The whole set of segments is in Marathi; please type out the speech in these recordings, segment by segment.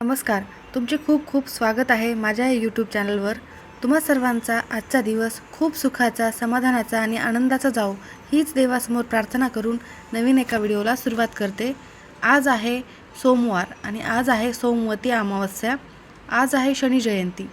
नमस्कार. तुमचे खूप खूप स्वागत आहे माझ्या यूट्यूब चॅनलवर तुम्हा सर्वांचा आजचा दिवस खूप सुखाचा समाधानाचा आणि आनंदाचा जाओ हीच देवासमोर प्रार्थना करून नवीन एका व्हिडिओला सुरुवात करते. आज आहे सोमवार आणि आज आहे सोमवती अमावस्या. आज आहे शनी जयंती.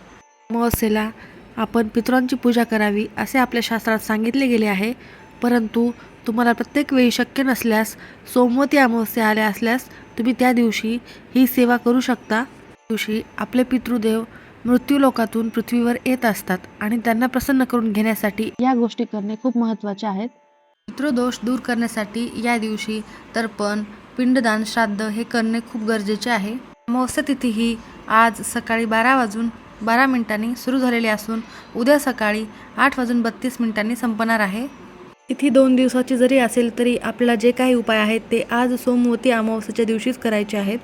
अमावस्येला आपण पितरांची पूजा करावी असे आपल्या शास्त्रात सांगितले गेले आहे. परंतु तुम्हाला प्रत्येक वेळी शक्य नसल्यास सोमवती अमावस्या आल्या असल्यास तुम्ही त्या दिवशी ही सेवा करू शकता. दिवशी आपले पितृदेव मृत्यूलोकातून पृथ्वीवर येत असतात आणि त्यांना प्रसन्न करून घेण्यासाठी या गोष्टी करणे खूप महत्त्वाचे आहेत. पितृदोष दूर करण्यासाठी या दिवशी तर्पण पिंडदान श्राद्ध हे करणे खूप गरजेचे आहे. अमावस्या तिथी ही आज सकाळी बारा वाजून बारा मिनिटांनी सुरू झालेली असून उद्या सकाळी आठ वाजून बत्तीस मिनिटांनी संपणार आहे. तिथी दोन दिवसाची जरी असेल तरी आपला जे काही उपाय आहेत ते आज सोमवती अमावस्येच्या दिवशीच करायचे आहेत.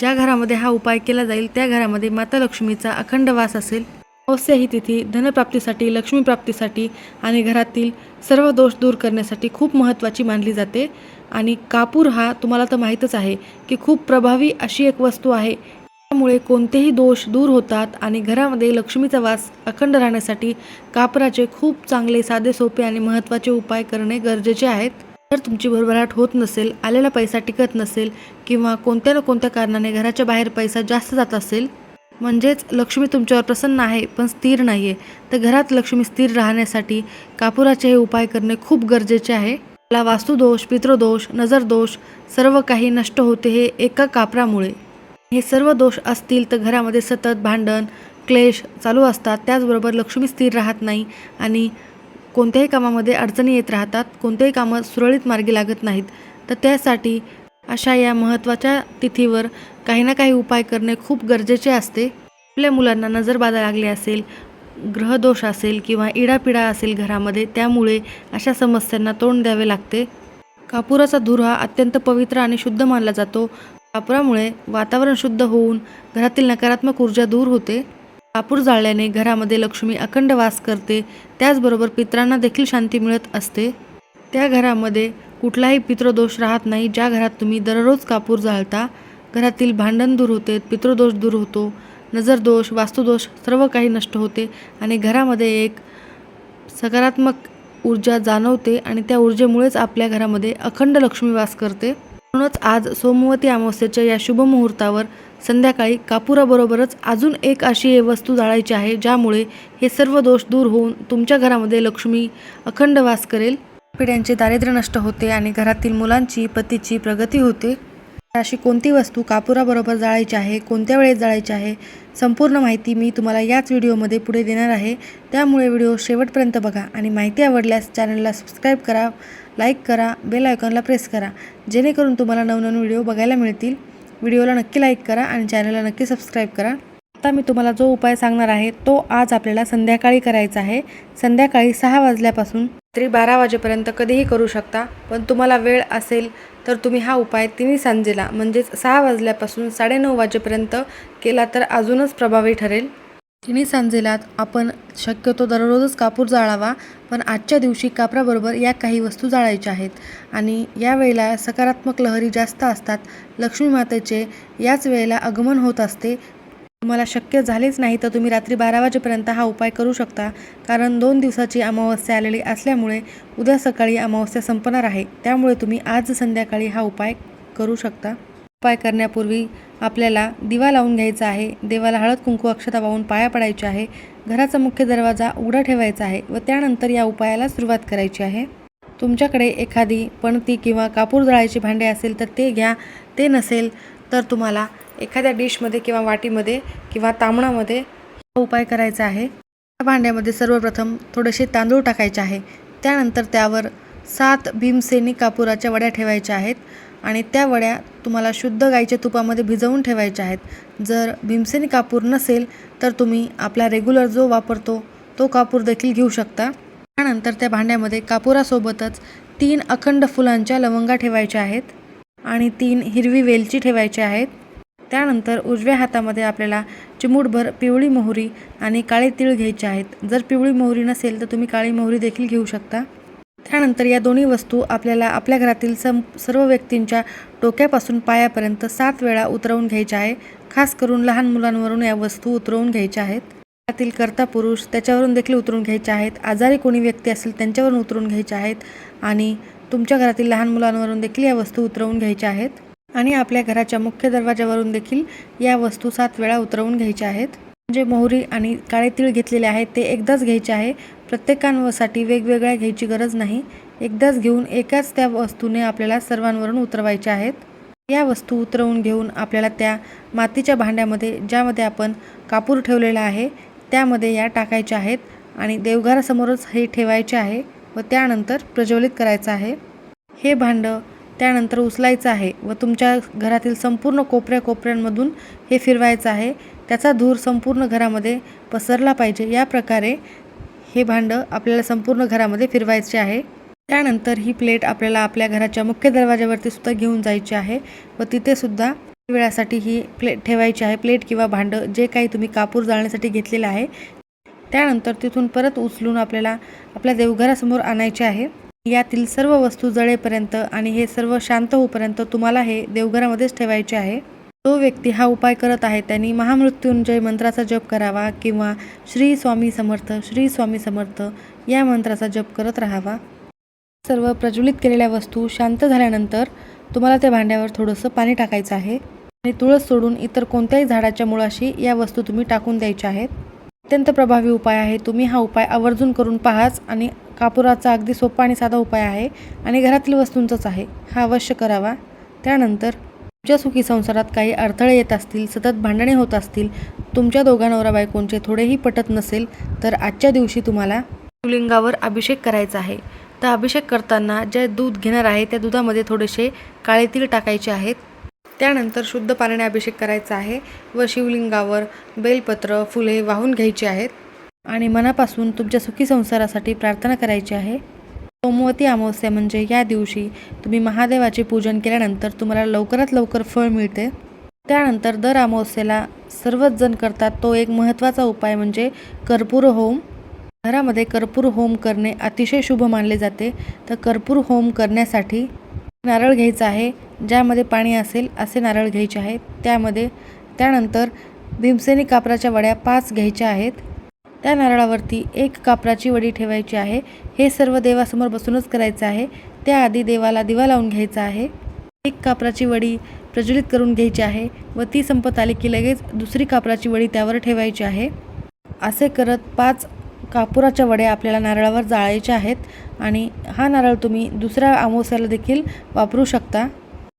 ज्या घरामध्ये हा उपाय केला जाईल त्या घरामध्ये माता लक्ष्मीचा अखंड वास असेल. अमावस्या ही तिथी धनप्राप्तीसाठी लक्ष्मीप्राप्तीसाठी आणि घरातील सर्व दोष दूर करण्यासाठी खूप महत्त्वाची मानली जाते. आणि कापूर हा तुम्हाला तर माहीतच आहे की खूप प्रभावी अशी एक वस्तू आहे त्यामुळे कोणतेही दोष दूर होतात आणि घरामध्ये लक्ष्मीचा वास अखंड राहण्यासाठी कापराचे खूप चांगले साधे सोपे आणि महत्त्वाचे उपाय करणे गरजेचे आहेत. जर तुमची भरभराट होत नसेल आलेला पैसा टिकत नसेल किंवा कोणत्या ना कोणत्या कारणाने घराच्या बाहेर पैसा जास्त जात असेल म्हणजेच लक्ष्मी तुमच्यावर प्रसन्न आहे पण स्थिर नाही आहे तर घरात लक्ष्मी स्थिर राहण्यासाठी कापुराचे हे उपाय करणे खूप गरजेचे आहे. मला वास्तुदोष पितृदोष नजरदोष सर्व काही नष्ट होते हे एका कापरामुळे. हे सर्व दोष असतील तर घरामध्ये सतत भांडण क्लेश चालू असतात. त्याचबरोबर लक्ष्मी स्थिर राहत नाही आणि कोणत्याही कामामध्ये अडचणी येत राहतात. कोणतेही कामं सुरळीत मार्गी लागत नाहीत. तर त्यासाठी अशा या महत्त्वाच्या तिथीवर काही ना काही उपाय करणे खूप गरजेचे असते. आपल्या मुलांना नजरबाधा लागली असेल ग्रहदोष असेल किंवा इडापिडा असेल घरामध्ये त्यामुळे अशा समस्यांना तोंड द्यावे लागते. कापुराचा धूर हा अत्यंत पवित्र आणि शुद्ध मानला जातो. कापरामुळे वातावरण शुद्ध होऊन घरातील नकारात्मक ऊर्जा दूर होते. कापूर जाळल्याने घरामध्ये लक्ष्मी अखंड वास करते. त्याचबरोबर पितरांना देखील शांती मिळत असते. त्या घरामध्ये कुठलाही पितृदोष राहत नाही. ज्या घरात तुम्ही दररोज कापूर जाळता घरातील भांडण दूर होते पितृदोष दूर होतो नजरदोष वास्तुदोष सर्व काही नष्ट होते आणि घरामध्ये एक सकारात्मक ऊर्जा जाणवते आणि त्या ऊर्जेमुळेच आपल्या घरामध्ये अखंड लक्ष्मी वास करते. म्हणूनच आज सोमवती अमावस्येच्या या शुभ मुहूर्तावर संध्याकाळी कापुराबरोबरच अजून एक अशी वस्तू जाळायची आहे ज्यामुळे हे सर्व दोष दूर होऊन तुमच्या घरामध्ये लक्ष्मी अखंड वास करेल. पिढ्यांचे दारिद्र्य नष्ट होते आणि घरातील मुलांची पतीची प्रगती होते. अशी कोणती वस्तू कापुराबरोबर जाळायची आहे कोणत्या वेळेत जाळायची आहे संपूर्ण माहिती मी तुम्हाला याच व्हिडिओमध्ये पुढे देणार आहे. त्यामुळे व्हिडिओ शेवटपर्यंत बघा आणि माहिती आवडल्यास चॅनलला सबस्क्राईब करा लाईक करा बेल आयकॉनला प्रेस करा जेणेकरून तुम्हाला नवनवीन व्हिडिओ बघायला मिळतील. व्हिडिओला नक्की लाईक करा आणि चॅनलला नक्की सबस्क्राईब करा. आता मी तुम्हाला जो उपाय सांगणार आहे तो आज आपल्याला संध्याकाळी करायचा आहे. संध्याकाळी सहा वाजल्यापासून रात्री बारा वाजेपर्यंत कधीही करू शकता पण तुम्हाला वेळ असेल तर तुम्ही हा उपाय तिन्ही सांजेला म्हणजेच सहा वाजल्यापासून साडेनऊ वाजेपर्यंत केला तर अजूनच प्रभावी ठरेल. तिन्ही सांजेलात आपण शक्यतो दररोजच कापूर जाळावा पण आजच्या दिवशी कापराबरोबर या काही वस्तू जाळायच्या आहेत. आणि या वेळेला सकारात्मक लहरी जास्त असतात. लक्ष्मी मातेचे याच वेळेला आगमन होत असते. तुम्हाला शक्य झालेच नाही तर तुम्ही रात्री बारा वाजेपर्यंत हा उपाय करू शकता. कारण दोन दिवसाची अमावस्या आलेली असल्यामुळे उद्या सकाळी अमावस्या संपणार आहे. त्यामुळे तुम्ही आज संध्याकाळी हा उपाय करू शकता. उपाय करण्यापूर्वी आपल्याला दिवा लावून घ्यायचा आहे. देवाला हळद कुंकू अक्षता वाहून पाया पडायच्या आहे. घराचा मुख्य दरवाजा उघडा ठेवायचा आहे व त्यानंतर या उपायाला सुरुवात करायची आहे. तुमच्याकडे एखादी पणती किंवा कापूर जळायची भांडे असेल तर ते घ्या. ते नसेल तर तुम्हाला एखाद्या डिशमध्ये किंवा वाटीमध्ये किंवा तांबणामध्ये हा उपाय करायचा आहे. त्या भांड्यामध्ये सर्वप्रथम थोडेसे तांदूळ टाकायचे आहे. त्यानंतर त्यावर सात भीमसेनी कापुराच्या वड्या ठेवायच्या आहेत आणि त्या वड्या तुम्हाला शुद्ध गाईच्या तुपामध्ये भिजवून ठेवायच्या आहेत. जर भीमसेनी कापूर नसेल तर तुम्ही आपला रेग्युलर जो वापरतो तो कापूर देखील घेऊ शकता. त्यानंतर त्या भांड्यामध्ये कापुरासोबतच तीन अखंड फुलांच्या लवंगा ठेवायच्या आहेत आणि तीन हिरवी वेलची ठेवायची आहेत. त्यानंतर उजव्या हातामध्ये आपल्याला चिमूटभर पिवळी मोहरी आणि काळे तीळ घ्यायचे आहेत. जर पिवळी मोहरी नसेल तर तुम्ही काळी मोहरी देखील घेऊ शकता. त्यानंतर या दोन्ही वस्तू आपल्याला आपल्या घरातील सम सर्व व्यक्तींच्या डोक्यापासून पायापर्यंत सात वेळा उतरवून घ्यायच्या आहे. खास करून लहान मुलांवरून या वस्तू उतरवून घ्यायच्या आहेत. घरातील कर्ता पुरुष त्याच्यावरून देखील उतरून घ्यायचे आहेत. आजारी कोणी व्यक्ती असेल त्यांच्यावरून उतरून घ्यायच्या आहेत. आणि तुमच्या घरातील लहान मुलांवरून देखील या वस्तू उतरवून घ्यायच्या आहेत. आणि आपल्या घराच्या मुख्य दरवाजावरून देखील या वस्तू सात वेळा उतरवून घ्यायच्या आहेत. म्हणजे मोहरी आणि काळे तीळ घेतलेले आहेत ते एकदाच घ्यायचे आहे. प्रत्येकांसाठी वेगवेगळ्या घ्यायची गरज नाही. एकदाच घेऊन एकाच त्या वस्तूने आपल्याला सर्वांवरून उतरवायच्या आहेत. या वस्तू उतरवून घेऊन आपल्याला त्या मातीच्या भांड्यामध्ये ज्यामध्ये आपण कापूर ठेवलेला आहे त्यामध्ये या टाकायच्या आहेत आणि देवघरासमोरच हे ठेवायचे आहे व त्यानंतर प्रज्वलित करायचं आहे. हे भांडं त्यानंतर उचलायचं आहे व तुमच्या घरातील संपूर्ण कोपऱ्या कोपऱ्यांमधून हे फिरवायचं आहे. त्याचा धूर संपूर्ण घरामध्ये पसरला पाहिजे. या प्रकारे हे भांडं आपल्याला संपूर्ण घरामध्ये फिरवायचे आहे. त्यानंतर ही प्लेट आपल्याला आपल्या घराच्या मुख्य दरवाजावरती सुद्धा घेऊन जायची आहे व तिथेसुद्धा वेळासाठी ही प्लेट ठेवायची आहे. प्लेट किंवा भांडं जे काही तुम्ही कापूर जाळण्यासाठी घेतलेलं आहे. त्यानंतर तिथून परत उचलून आपल्याला आपल्या देवघरासमोर आणायचे आहे. यातील सर्व वस्तू जळेपर्यंत आणि हे सर्व शांत होईपर्यंत तुम्हाला हे देवघरामध्येच ठेवायचे आहे. तो व्यक्ती हा उपाय करत आहे त्यांनी महामृत्युंजय मंत्राचा जप करावा किंवा श्री स्वामी समर्थ श्री स्वामी समर्थ या मंत्राचा जप करत राहावा. सर्व प्रज्वलित केलेल्या वस्तू शांत झाल्यानंतर तुम्हाला त्या भांड्यावर थोडंसं पाणी टाकायचं आहे. आणि तुळस सोडून इतर कोणत्याही झाडाच्या मुळाशी या वस्तू तुम्ही टाकून द्यायच्या आहेत. अत्यंत प्रभावी उपाय आहे. तुम्ही हा उपाय आवर्जून करून पाहाच आणि कापुराचा अगदी सोपा आणि साधा उपाय आहे आणि घरातील वस्तूंचाच आहे. हा अवश्य करावा. त्यानंतर तुमच्या सुखी संसारात काही अडथळे येत असतील सतत भांडणे होत असतील तुमच्या दोघा नवरा बायकोंचे थोडेही पटत नसेल तर आजच्या दिवशी तुम्हाला शिवलिंगावर अभिषेक करायचा आहे. तर अभिषेक करताना जे दूध घेणार आहे त्या दुधामध्ये थोडेसे काळे तीळ टाकायचे आहेत. त्यानंतर शुद्ध पाण्याने अभिषेक करायचा आहे व शिवलिंगावर बेलपत्र फुले वाहून घ्यायची आहेत. आणि मनापासून तुमच्या सुखी संसारासाठी प्रार्थना करायची आहे. सोमवती अमावस्या म्हणजे या दिवशी तुम्ही महादेवाचे पूजन केल्यानंतर तुम्हाला लवकरात लवकर फळ मिळते. त्यानंतर दर अमावस्येला सर्वच जण करतात तो एक महत्त्वाचा उपाय म्हणजे कर्पूर होम. घरामध्ये कर्पूर होम करणे अतिशय शुभ मानले जाते. तर कर्पूर होम करण्यासाठी नारळ घ्यायचा आहे ज्यामध्ये पाणी असेल असे नारळ घ्यायचे आहेत. त्यामध्ये त्यानंतर भीमसेनी कापराच्या वड्या पाच घ्यायच्या आहेत. त्या नारळावरती एक कापराची वडी ठेवायची आहे. हे सर्व देवासमोर बसूनच करायचं आहे. त्याआधी देवाला दिवा लावून घ्यायचा आहे. एक कापराची वडी प्रज्वलित करून घ्यायची आहे व ती संपत आली की लगेच दुसरी कापराची वडी त्यावर ठेवायची आहे. असे करत पाच कापुराच्या वड्या आपल्याला नारळावर जाळायच्या आहेत आणि हा नारळ तुम्ही दुसऱ्या अमावस्याला देखील वापरू शकता.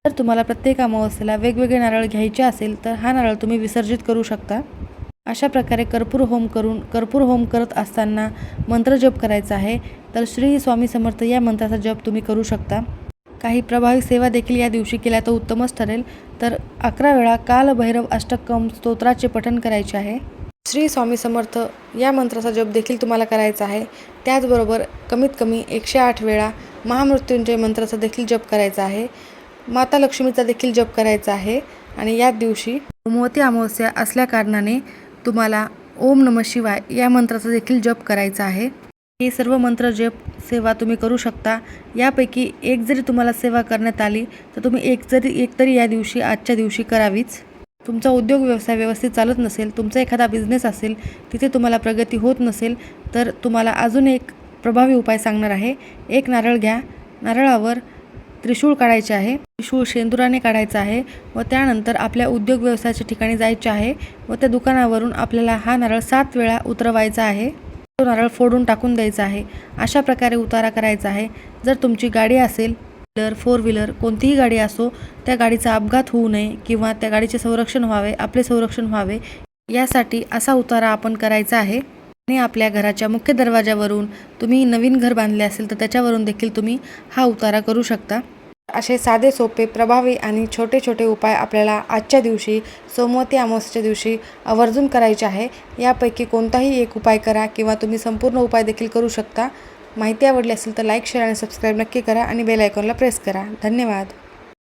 जर तुम्हाला प्रत्येक अमावस्येला वेगवेगळे नारळ घ्यायचे असेल तर हा नारळ तुम्ही विसर्जित करू शकता. अशा प्रकारे कर्पूर होम करून कर्पूर होम करत असताना मंत्र जप करायचा आहे तर श्री स्वामी समर्थ या मंत्राचा जप तुम्ही करू शकता. काही प्रभावी सेवा देखील या दिवशी केल्या तर उत्तमच ठरेल. तर अकरा वेळा कालभैरव अष्टकम स्तोत्राचे पठण करायचे आहे. श्री स्वामी समर्थ या मंत्राचा जप देखील तुम्हाला करायचा आहे. त्याचबरोबर कमीत कमी एकशे आठ वेळा महामृत्युंजय मंत्राचा देखील जप करायचा आहे. माता लक्ष्मीचा देखील जप करायचा आहे. आणि याच दिवशी मोती अमावस्या असल्याकारणाने तुम्हाला ओम नम शिवाय या मंत्राचा देखील जप करायचा आहे. हे सर्व मंत्र जप सेवा तुम्ही करू शकता. यापैकी एक जरी तुम्हाला सेवा करण्यात आली तर तुम्ही एक जरी एक तरी या दिवशी आजच्या दिवशी करावीच. तुमचा उद्योग व्यवसाय व्यवस्थित चालत नसेल तुमचा एखादा बिझनेस असेल तिथे तुम्हाला प्रगती होत नसेल तर तुम्हाला अजून एक प्रभावी उपाय सांगणार आहे. एक नारळ घ्या. नारळावर त्रिशूळ काढायचे आहे. त्रिशूळ शेंदुराने काढायचा आहे व त्यानंतर आपल्या उद्योग व्यवसायाच्या ठिकाणी जायचे आहे व त्या दुकानावरून आपल्याला हा नारळ सात वेळा उतरवायचा आहे. तो नारळ फोडून टाकून द्यायचा आहे. अशा प्रकारे उतारा करायचा आहे. जर तुमची गाडी असेल व्हीलर फोर व्हीलर कोणतीही गाडी असो त्या गाडीचा अपघात होऊ नये किंवा त्या गाडीचे संरक्षण व्हावे आपले संरक्षण व्हावे यासाठी असा उतारा आपण करायचा आहे. आणि आपल्या घराच्या मुख्य दरवाजावरून तुम्ही नवीन घर बांधले असेल तर त्याच्यावरून देखील तुम्ही हा उतारा करू शकता. असे साधे सोपे प्रभावी आणि छोटे छोटे उपाय आपल्याला आजच्या दिवशी सोमवती अमावस्याच्या दिवशी आवर्जून करायचे आहे. यापैकी कोणताही एक उपाय करा किंवा तुम्ही संपूर्ण उपाय देखील करू शकता. माहिती आवडली असेल तर लाईक शेअर आणि सबस्क्राईब नक्की करा आणि बेल आयकॉनला प्रेस करा. धन्यवाद.